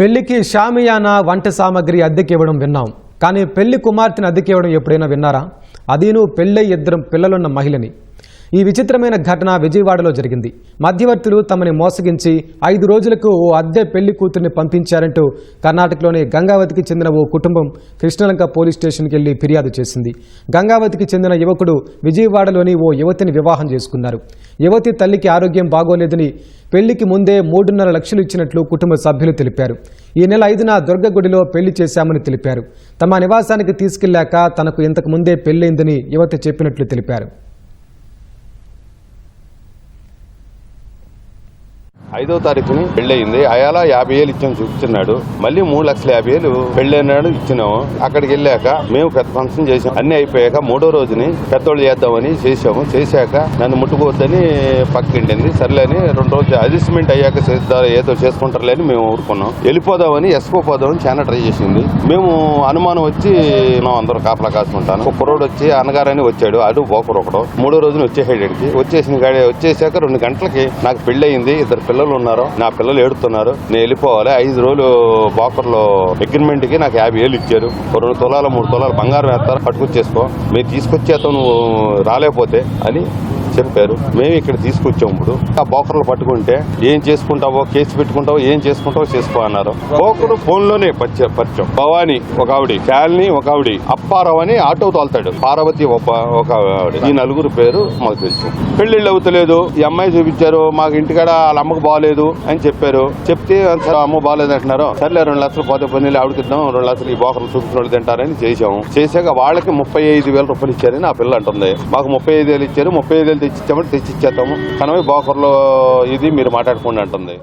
పెళ్ళికి షామియానా వంట సామాగ్రి అద్దెకి ఇవ్వడం విన్నాం. కానీ పెళ్ళి కుమార్తెను అద్దెకి ఇవ్వడం ఎప్పుడైనా విన్నారా? అదీను పెళ్ళై ఇద్దరు పిల్లలున్న మహిళని. ఈ విచిత్రమైన ఘటన విజయవాడలో జరిగింది. మధ్యవర్తులు తమని మోసగించి ఐదు రోజులకు ఓ అద్దె పెళ్ళి కూతుర్ని పంపించారంటూ కర్ణాటకలోని గంగావతికి చెందిన ఓ కుటుంబం కృష్ణలంక పోలీస్ స్టేషన్కి వెళ్ళి ఫిర్యాదు చేసింది. గంగావతికి చెందిన యువకుడు విజయవాడలోని ఓ యువతిని వివాహం చేసుకున్నారు. యువతి తల్లికి ఆరోగ్యం బాగోలేదని పెళ్ళికి ముందే మూడున్నర లక్షలు ఇచ్చినట్లు కుటుంబ సభ్యులు తెలిపారు. ఈ నెల ఐదున దుర్గగుడిలో పెళ్ళి చేశామని తెలిపారు. తమ నివాసానికి తీసుకెళ్ళాక తనకు ఇంతకు ముందే పెళ్ళైందని యువత చెప్పినట్లు తెలిపారు. ఐదో తారీఖుని పెళ్ళయింది. అయాల యాభై వేలు ఇచ్చాము చూపించున్నాడు మళ్ళీ మూడు లక్షల యాభై వేలు పెళ్ళైనాడు ఇచ్చినాము. అక్కడికి వెళ్ళాక మేము పెద్ద ఫంక్షన్ చేసాం అన్ని అయిపోయాక మూడో రోజుని పెద్దోళ్ళు చేద్దామని చేసాము చేశాక నన్ను ముట్టుకోవద్దని పక్కిండింది సర్లేని రెండు రోజులు అడ్జస్ట్మెంట్ అయ్యాక చేద్దాం ఏదో చేసుకుంటారులే అని మేము ఊరుకున్నాం. వెళ్ళిపోదామని ఎస్కో పోదామని చాలా ట్రై చేసింది. మేము అనుమానం వచ్చి మనం అందరూ కాపలా కాసుకుంటాను. ఒక కుర్రోడు వచ్చి అన్నగారని వచ్చాడు. అటు పోకరు ఒకడు. మూడో రోజున వచ్చేసాడు వచ్చేసిన గాడి వచ్చేసాక రెండు గంటలకి నాకు పెళ్ళి అయింది ఇద్దరు పిల్లలు పిల్లలు ఉన్నారు. నా పిల్లలు ఏడుతున్నారు. నేను వెళ్ళిపోవాలి. ఐదు రోజులు బాకర్లో అగ్రిమెంట్కి నాకు యాభై వేలు ఇచ్చారు. రెండు తులాలు మూడు తులాలు బంగారం వేస్తారు. పట్టుకొచ్చేసుకో. మీరు తీసుకొచ్చేతో నువ్వు రాలేకపోతే అని చెప్పారు. మేము ఇక్కడ తీసుకొచ్చాం ఇప్పుడు. ఆ బోకర్లు పట్టుకుంటే ఏం చేసుకుంటావో కేసు పెట్టుకుంటావో ఏం చేసుకుంటావో చేసుకో అన్నారు. బోకరు ఫోన్లోనే పరిచయం. భవాని ఒక ఆవిడ శాలిని ఒక ఆవిడ అప్పారావు అని ఆటో తోలుతాడు. పార్వతి ఒక ఒక ఆవిడ. ఈ నలుగురు పేరు మాకు తెలుసు. పెళ్ళిళ్ళు అవుతలేదు. ఈ అమ్మాయి చూపించారు. మాకు ఇంటికాడ వాళ్ళ అమ్మకు బాగాలేదు అని చెప్పారు. చెప్తే సరే అమ్మ బాగాలేదు అంటున్నారు. సర్లే రెండు లక్షలు పోతే పని ఆవిడకిద్దాం రెండు లక్షలు ఈ బోకర్లు చూపించిన వాళ్ళు తింటారని చేశాము. చేశాక వాళ్ళకి ముప్పై ఐదు వేల రూపాయలు ఇచ్చారని ఆ పిల్ల అంటుంది. మాకు ముప్పై ఐదు వేలు ఇచ్చారు. ముప్పై ఐదు వేలు తెచ్చిచ్చామని తెచ్చిచ్చేస్తాము కానీ బాకర్లో ఇది మీరు మాట్లాడుకోండి అంటుంది.